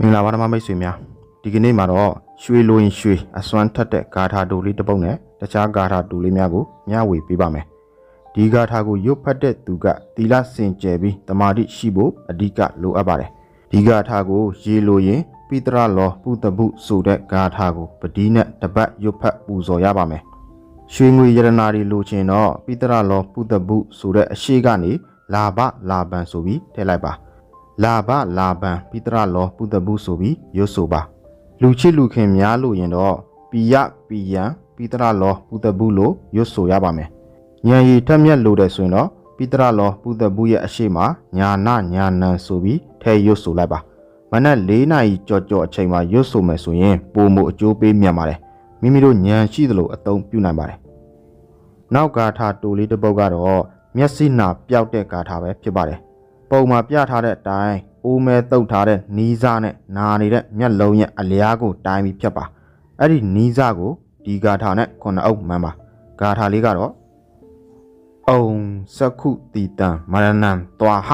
မင်္ဂလာပါဓမ္မမိတ်ဆွေများဒီကနေ့မှာတော့ရွှေလိုရင်ရွှေအစွမ်းထက်တဲ့ဂါထာတူလေးတစ်ပုဒ်နဲ့တခြားဂါထာတူလေးများကိုမျှဝေပေးပါမယ်ဒီဂါထာကိုရွတ်ဖတ်တဲ့သူကသီလစင်ကြယ်ပြီးတမာတိရှိဖို့အဓိကလိုအပ်ပါတယ်ဒီဂါထာကိုရေလိုရင်ပိတရလောပုတ္တပုဆိုတဲ့ဂါထာကိုပတိနဲ့တပတ်ရွတ်ဖတ်ပူဇော်ရပါမယ်ရွှေငွေရတနာတွေလိုချင်တော့ပိတရလောပုတ္တပုဆိုတဲ့အရှိကနေလာဘလာပန်ဆိုပြီးထည့်လိုက်ပါ လာဘလာဘံပိတရလောပုတ္တပုဆိုပြီးရွတ်ဆိုပါလူချစ်လူခင်များလို့ရင်တော့ပိယပိယံပိတရလောပုတ္တပုလို့ရွတ်ဆိုရပါမယ်ဉာဏ်ရည်ထက်မြက်လို့တဲ့ဆိုရင်တော့ပိတရလောပုတ္တပုရဲ့အရှိမညာနာညာနံဆိုပြီးထဲရွတ်ဆိုလိုက်ပါမနက်၄နာရီကြော်ကြော်အချိန်မှာရွတ်ဆိုမယ်ဆိုရင်ပုံမှုအကျိုးပေးမြန်ပါတယ်မိမိတို့ဉာဏ်ရှိသလိုအသုံးပြုနိုင်ပါတယ်နောက်ဂါထာတူလေးတစ်ပုဒ်ကတော့မျက်စိနာပျောက်တဲ့ဂါထာပဲဖြစ်ပါတယ် ပုံမှာပြထားတဲ့အတိုင်းအိုးမဲတုတ်ထားတဲ့နီးစားနဲ့နာနေတဲ့မျက်လုံးရဲ့အလျားကိုတိုင်းပြီးဖြတ်ပါအဲ့ဒီနီးစားကိုဒီဂါထာနဲ့ခုနှစ်အုပ်မှန်းပါဂါထာလေးကတော့အုံစကုတီတံမရဏံတွာဟ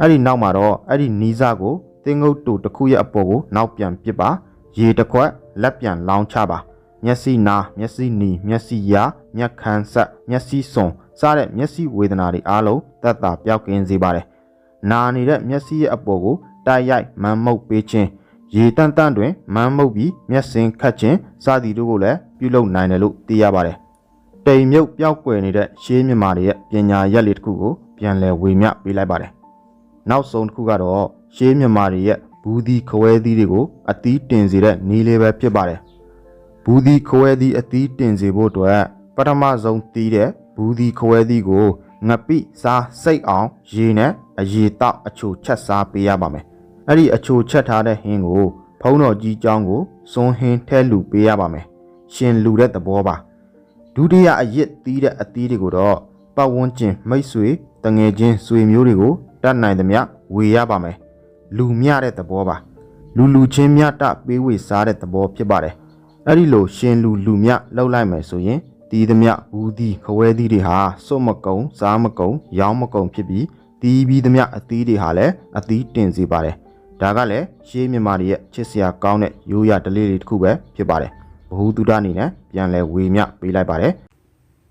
အဲ့ဒီနောက်မှာတော့အဲ့ဒီနီးစားကိုသင်္ဂုတ်တူတစ်ခုရဲ့အပေါ်ကိုနောက်ပြန်ပစ်ပါရေတစ်ခွက်လက်ပြန်လောင်းချပါမျက်စိနာမျက်စိနီမျက်စိယာမျက်ခမ်းဆက်မျက်စိစွန် စတဲ့မျက်စိဝေဒနာတွေအားလုံးတက်တာပျောက်ကင်းစေပါတယ်။နာနေတဲ့မျက်စိရဲ့အပေါ်ကိုတိုက်ရိုက်မမ်းမှုတ်ပေးခြင်းရေတန့်တန့်တွင်မမ်းမှုတ်ပြီးမျက်စင်ခတ်ခြင်းစသည်တို့ကိုလည်းပြုလုပ်နိုင်တယ်လို့သိရပါတယ်။တိမ်မြုပ်ပျောက်ကွယ်နေတဲ့ရှေးမြမာတွေရဲ့ပညာရက်လေးတစ်ခုကိုပြန်လည်ဝေမျှပေးလိုက်ပါတယ်။နောက်ဆုံးတစ်ခုကတော့ရှေးမြမာတွေရဲ့ဘူးဒီခွဲသီးတွေကိုအသီးတင်စေတဲ့နီးလေးပဲဖြစ်ပါတယ်။ဘူးဒီခွဲသီးအသီးတင်စေဖို့အတွက်ပထမဆုံးတီးတဲ့ ဘူးသီးခွဲသီးကိုငပိစားစိတ်အောင်ရေနဲ့အရေတောက်အချိုချက်စားပေးရပါမယ်။အဲ့ဒီအချိုချက်ထားတဲ့ဟင်းကိုဖုံးတော်ကြီးကျောင်းကိုစွန်းဟင်းထဲလူပေးရပါမယ်။ရှင်လူတဲ့သဘောပါ။ဒုတိယအရစ်သီးတဲ့အသီးတွေကိုတော့ပတ်ဝန်းကျင်မိတ်ဆွေတငယ်ချင်းဆွေမျိုးတွေကိုတတ်နိုင်သမျှဝေရပါမယ်။လူမြတဲ့သဘောပါ။လူလူချင်းမြတ်ပေးဝေစားတဲ့သဘောဖြစ်ပါတယ်။အဲ့ဒီလိုရှင်လူလူမြလောက်လိုက်မယ်ဆိုရင် တီးသမျှဘူးသီးခွဲသီးတွေဟာစွတ်မကုံစားမကုံရောင်းမကုံဖြစ်ပြီးတီးပြီးသမျှအသီးတွေဟာလည်းအသီးတင်စေပါတယ်ဒါကလည်းရှေးမြန်မာတွေရဲ့ချစ်စရာကောင်းတဲ့ရိုးရာဓလေ့တွေတစ်ခုပဲဖြစ်ပါတယ်ဘ ഹു တုဒအနေနဲ့ပြန်လဲဝေမျှပေးလိုက်ပါတယ်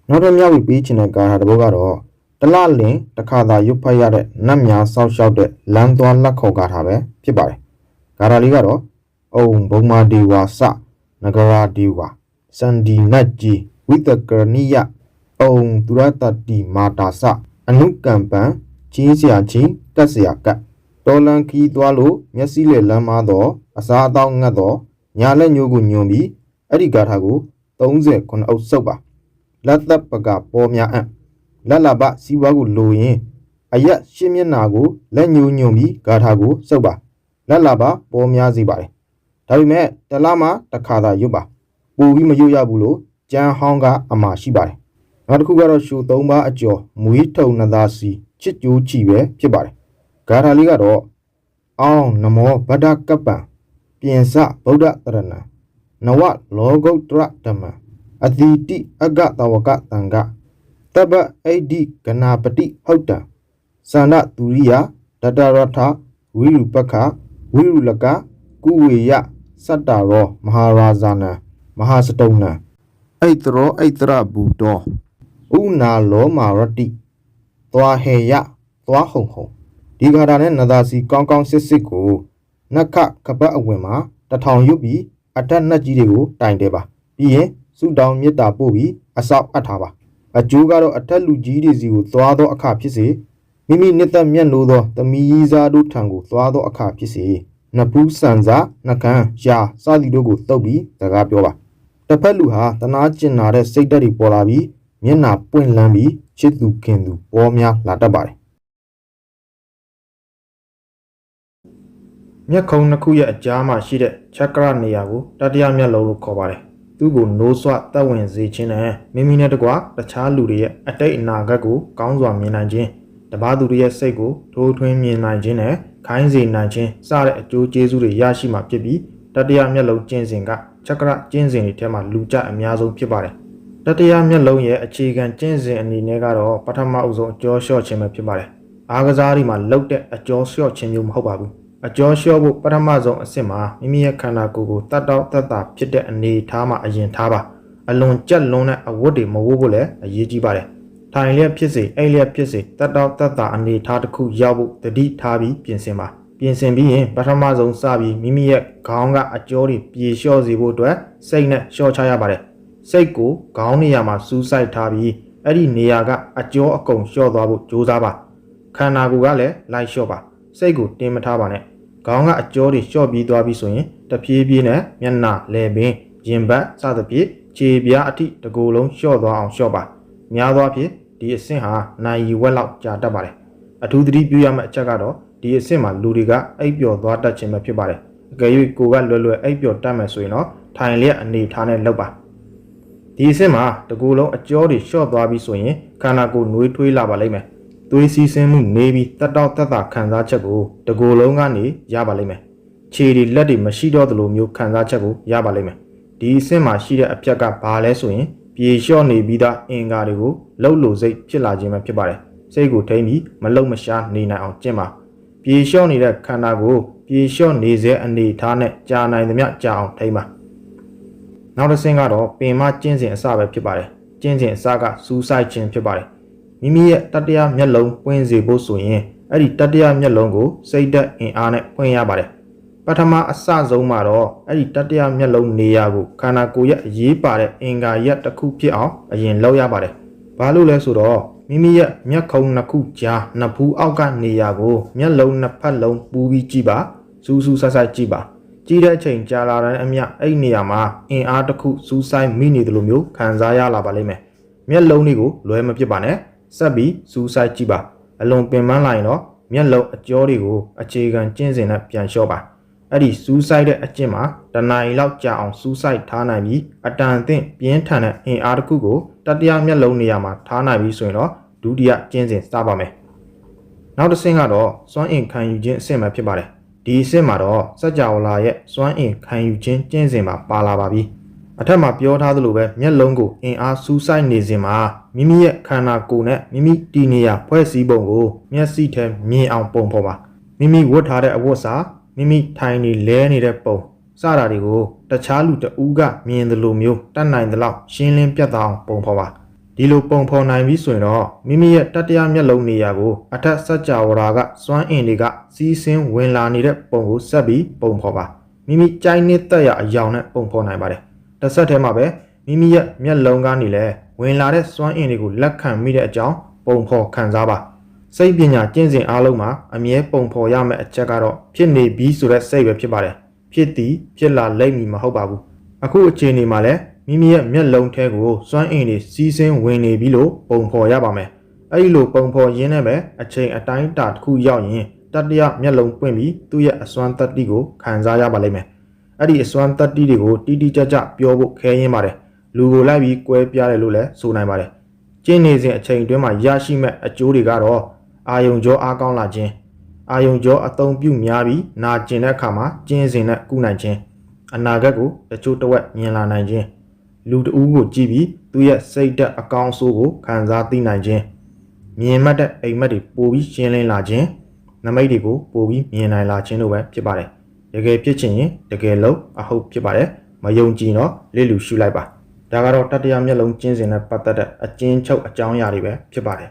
နောက်တော့မြောက်ပြီးပေးချင်တဲ့ကာထာတစ်ပုဒ်ကတော့တလလင်တစ်ခါသာရွတ်ဖတ်ရတဲ့နတ်များစောက်ရှောက်တဲ့လမ်းသွားလက်ခေါ်ကာထာပဲဖြစ်ပါတယ်ကာထာလေးကတော့အုံဘုံမာဒီဝါစနဂရာဒီဝါစန္ဒီနတ်ကြီး ဝိတကရဏိယအုံသူရတတိမာတာစအနုကံပံချင်းစရာချင်းကတ်စရာကတ်တော်လန်ခီးသွားလို့မျက်စိလေလမ်းမတော့အစားအသောက်ငတ်တော့ညာလက်ညိုးကိုညွန်ပြီးအဲ့ဒီဂါထာကို30ခုအုပ်စုပ်ပါလက်သက်ပကပေါ်များအံ့လက်လာပစီးပွားကိုလိုရင်အရက်ရှင်းမျက်နာကိုလက်ညိုးညွန်ပြီးဂါထာကိုစုပ်ပါလက်လာပပေါ်များစေပါတယ်ဒါပေမဲ့တလားမှာတစ်ခါသာရွတ်ပါပူပြီးမရွတ်ရဘူးလို့ ကြမ်းဟောင်းကအမှာရှိပါတယ်နောက်တစ်ခုကတော့ရှူ၃ပါးအကျော်မွေးထုံနသာစီချစ်ကြိုးချီပဲဖြစ်ပါတယ်ဂါထာလေးကတော့အောင်းနမောဗဒ္ဒကပ္ပံပြင်စဗုဒ္ဓတရဏံနဝလောကုတ္တရဓမ္မံအတိတိအဂတဝကတံကတပ္ပအိဒိဂနာပတိဟုတ်တံသန္ဒသူရိယဒတရထဝိရုပက္ခဝိရုလကကုဝေယစတ္တရောမဟာရာဇာနံမဟာစတုံနံ အိတရောအိတရဘူတောဥနာလောမာရတိသွားဟေယသွားဟုံဟုံဒီခါတာနဲ့နသာစီကောင်းကောင်းစစ်စစ်ကိုနက္ခကပတ်အဝင်မှာတထောင်ရွတ်ပြီးအထက်နှက်ကြီးတွေကိုတိုင်တယ်ပါပြီးရင်စုတောင်းမေတ္တာပို့ပြီးအဆောက်အပ်ထားပါအကျိုးကတော့အထက်လူကြီးတွေစီကိုသွားသောအခဖြစ်စေမိမိနှစ်သက်မြတ်လို့သောသမီးစားတို့ထံကိုသွားသောအခဖြစ်စေနဖူးဆန်စာနှကန်းရှာစသည်တို့ကိုတုပ်ပြီးစကားပြောပါ တစ်ဖက်လူဟာတနာကျင်နာတဲ့စိတ်ဓာတ်တွေပေါ်လာပြီးမျက်နာပွင့်လန်းပြီးချစ်သူခင်သူပေါ်များလာတတ်ပါတယ်မျက်ခုံးနှစ်ခုရဲ့အကြားမှာရှိတဲ့ချက်ကရနေရာကိုတတိယမျက်လုံးလို့ခေါ်ပါတယ်သူ့ကိုနိုးဆွတက်ဝင်စေခြင်းနဲ့မိမိနဲ့တကွတခြားလူတွေရဲ့အတိတ်အနာဂတ်ကိုကောင်းစွာမြင်နိုင်ခြင်းတပားသူတွေရဲ့စိတ်ကိုထိုးထွင်းမြင်နိုင်ခြင်းနဲ့ခိုင်းစေနိုင်ခြင်းစတဲ့အကျိုးကျေးဇူးတွေရရှိမှာဖြစ်ပြီးတတိယမျက်လုံးကျင့်စဉ်က ချက်ကရကျင့်စဉ်တွေထဲမှာလူကြအများဆုံးဖြစ်ပါတယ်တတိယမျက်လုံးရဲ့အခြေခံကျင့်စဉ်အနေနဲ့ကတော့ပထမအဦးဆုံးအကျော်လျှော့ခြင်းပဲဖြစ်ပါတယ်အားကစားတွေမှာလုတ်တဲ့အကျော်လျှော့ခြင်းမျိုးမဟုတ်ပါဘူးအကျော်လျှော့ဖို့ပထမဆုံးအဆင့်မှာမိမိရဲ့ခန္ဓာကိုယ်ကိုတတ်တော့တတ်တာဖြစ်တဲ့အနေအထားမှာအရင်ထားပါအလွန်ကြက်လွန်းတဲ့အဝတ်တွေမဝတ်ဖို့လည်းအရေးကြီးပါတယ်ထိုင်လျက်ဖြစ်စေအိပ်လျက်ဖြစ်စေတတ်တော့တတ်တာအနေအထားတစ်ခုရောက်ဖို့တတိထားပြီးပြင်ဆင်ပါ ပြင်ဆင်ပြီးရင်ပထမဆုံးစပြီးမိမိရဲ့ခေါင်းကအကျော်တွေပြေလျှော့စေဖို့အတွက်စိတ်နဲ့လျှော့ချရပါတယ်စိတ်ကိုခေါင်းနေရာမှာစူးစိုက်ထားပြီးအဲ့ဒီနေရာကအကျော်အကုန်လျှော့သွားဖို့ကြိုးစားပါခန္ဓာကိုယ်ကလည်းလိုက်လျှော့ပါစိတ်ကိုတင်းမထားပါနဲ့ခေါင်းကအကျော်တွေလျှော့ပြီးသွားပြီဆိုရင်တဖြည်းဖြည်းနဲ့မျက်နှာလည်ပင်ရင်ဘတ်စသဖြင့်ခြေပြားအထိတစ်ကိုယ်လုံးလျှော့သွားအောင်လျှော့ပါများသောအားဖြင့်ဒီအဆင့်ဟာနိုင်ရီဝက်လောက်ကြာတတ်ပါတယ်အထူးသတိပြုရမယ့်အချက်ကတော့ ဒီအဆင့်မှာလူတွေကအိပ်ပျော်သွားတတ်ခြင်းပဲဖြစ်ပါတယ်အကယ်၍ကိုယ်ကလွယ်လွယ်အိပ်ပျော်တတ်မယ်ဆိုရင်တော့ထိုင်လျက်အနေထားနဲ့လုပ်ပါဒီအဆင့်မှာတကူလုံးအကျော်တွေလျှော့သွားပြီဆိုရင်ခန္ဓာကိုယ်နှွေးထွေးလာပါလိမ့်မယ်။သွေးစီးဆင်းမှုနေပြီးတက်တော့တက်တာခံစားချက်ကိုတကူလုံးကနေရပါလိမ့်မယ်။ခြေတွေလက်တွေမရှိတော့သလိုမျိုးခံစားချက်ကိုရပါလိမ့်မယ်။ဒီအဆင့်မှာရှိတဲ့အပြက်ကဘာလဲဆိုရင်ပြေလျှော့နေပြီးသားအင်္ဂါတွေကိုလှုပ်လို့စိတ်ဖြစ်လာခြင်းပဲဖြစ်ပါတယ်။စိတ်ကိုထိမ့်ပြီးမလှုပ်မရှားနေနိုင်အောင်ကျင့်ပါ။ ပြေလျှော့နေတဲ့ခန္ဓာကိုပြေလျှော့နေစေအနေထားနဲ့ကြာနိုင်သမျှကြာအောင်ထိမ့်ပါ။နောက်တစ်ဆင့်ကတော့ပင်မကျင့်စဉ်အစပဲဖြစ်ပါတယ်ကျင့်စဉ်အစကစူးစိုက်ခြင်းဖြစ်ပါတယ်မိမိရဲ့တတ္တရမျက်လုံးပွင့်စေဖို့ဆိုရင်အဲ့ဒီတတ္တရမျက်လုံးကိုစိတ်သက်အင်အားနဲ့ဖွင့်ရပါတယ်ပထမအစဆုံးမှာတော့အဲ့ဒီတတ္တရမျက်လုံးနေရာကိုခန္ဓာကိုယ်ရဲ့အရေးပါတဲ့အင်္ဂါရက်တစ်ခုဖြစ်အောင်အရင်လောက်ရပါတယ်ဘာလို့လဲဆိုတော့ မိမိရဲ့မျက်ခုံးနှစ်ခုကြားနှစ်ဖူးအောက်ကနေရာကိုမျက်လုံးနှစ်ဖက်လုံးပူးပြီးကြည့်ပါစူးစူးဆိုက်ဆိုက်ကြည့်ပါကြီးတဲ့အချိန်ကြာလာတဲ့အမျှအဲ့ဒီနေရာမှာအင်အားတစ်ခုစူးစိုက်မိနေတယ်လို့မျိုးခံစားရလာပါလိမ့်မယ်။မျက်လုံးတွေကိုလွဲမဖြစ်ပါနဲ့။ဆက်ပြီးစူးစိုက်ကြည့်ပါ။အလွန်ပင်ပန်းလာရင်တော့မျက်လုံးအကျော်တွေကိုအခြေခံကျင့်စဉ်နဲ့ပြန်လျှော့ပါ။အဲ့ဒီစူးစိုက်တဲ့အကျင့်မှာတဏှာရီလောက်ကြာအောင်စူးစိုက်ထားနိုင်ပြီးအတန်အသင့်ပြင်းထန်တဲ့အင်အားတစ်ခုကို တတိယမျက်လုံးနေရာမှာထားနိုင်ပြီးဆိုရင်တော့ဒုတိယကျင့်စဉ်စပါမယ်။နောက်တစ်ဆင့်ကတော့စွမ်းအင်ခံယူခြင်းအဆင့်ပဲဖြစ်ပါတယ်ဒီအဆင့်မှာတော့စัจ java လာရဲ့စွမ်းအင်ခံယူခြင်းကျင့်စဉ်မှာပါလာပါပြီအထက်မှာပြောထားသလိုပဲမျက်လုံးကိုအင်အားစူးစိုက်နေစဉ်မှာမိမိရဲ့ခန္ဓာကိုယ်နဲ့မိမိတည်နေရာဖွဲ့စည်းပုံကိုမျက်စိထဲမြင်အောင်ပုံဖော်ပါမိမိဝတ်ထားတဲ့အဝတ်စာမိမိထိုင်နေလဲနေတဲ့ပုံ စတာတွေကိုတခြားလူတဦးကမြင်သလိုမျိုးတတ်နိုင်သလောက်ရှင်းလင်းပြတ်သားအောင်ပုံဖော်ပါဒီလိုပုံဖော်နိုင်ပြီဆိုရင်တော့မိမိရဲ့တတ္တရမျက်လုံးနေရာကိုအထက်စัจ java ကစွမ်းအင်တွေကစီးဆင်းဝင်လာနေတဲ့ပုံကိုဆက်ပြီးပုံဖော်ပါမိမိကြိုက်နေတဲ့ရအယောင်နဲ့ပုံဖော်နိုင်ပါတယ်တစ်ဆက်တည်းမှာပဲမိမိရဲ့မျက်လုံးကနေလည်းဝင်လာတဲ့စွမ်းအင်တွေကိုလက်ခံမိတဲ့အကြောင်းပုံဖော်ခံစားပါစိတ်ပညာကျင့်စဉ်အားလုံးမှာအမြဲပုံဖော်ရမယ့်အချက်ကတော့ဖြစ်နေပြီဆိုတဲ့စိတ်ပဲဖြစ်ပါတယ် ဖြစ်သည်ဖြစ်လာလိမ့်မည်မဟုတ်ပါဘူးအခုအချိန်ဒီမှာလည်းမိမိရဲ့မျက်လုံးထဲကိုစွမ်းအင်တွေစီးဆင်းဝင်နေပြီလို့ပုံဖော်ရပါမယ်။အဲဒီလိုပုံဖော်ရင်းနဲ့ပဲအချိန်အတိုင်းအတာတစ်ခုရောက်ရင်တတ္တရမျက်လုံးပွင့်ပြီးသူ့ရဲ့အစွမ်းတတ္တိကိုခံစားရပါလိမ့်မယ်။အဲ့ဒီအစွမ်းတတ္တိတွေကိုတိတိကျကျပြောဖို့ခဲရင်ပါတယ်။လူကိုလိုက်ပြီးကွဲပြားတယ်လို့လည်းဆိုနိုင်ပါတယ်။ကျင့်နေစဉ်အချိန်အတွင်းမှာရရှိမဲ့အကျိုးတွေကတော့အာယုံကြောအားကောင်းလာခြင်း အာယုံကြောအသုံးပြုများပြီးနာကျင်တဲ့အခါမှာကျင်းစဉ်နဲ့ကုနိုင်ခြင်းအနာဂတ်ကိုတချို့တစ်ဝက်မြင်လာနိုင်ခြင်းလူတဦးကိုကြည့်ပြီးသူ့ရဲ့စိတ်ဓာတ်အကောင်းဆိုးကိုခံစားသိနိုင်ခြင်းမြင်မှတ်တဲ့အိမ်မက်တွေပိုပြီးရှင်းလင်းလာခြင်းနမိတ်တွေကိုပိုပြီးမြင်နိုင်လာခြင်းတို့ပဲဖြစ်ပါတယ်တကယ်ဖြစ်ချင်ရင်တကယ်လို့အဟုတ်ဖြစ်ပါတယ်မယုံကြည်တော့လေ့လူရှုလိုက်ပါဒါကတော့တတရားမျက်လုံးကျင်းစင်နဲ့ပတ်သက်တဲ့အကျဉ်းချုပ်အကြောင်းအရာတွေပဲဖြစ်ပါတယ်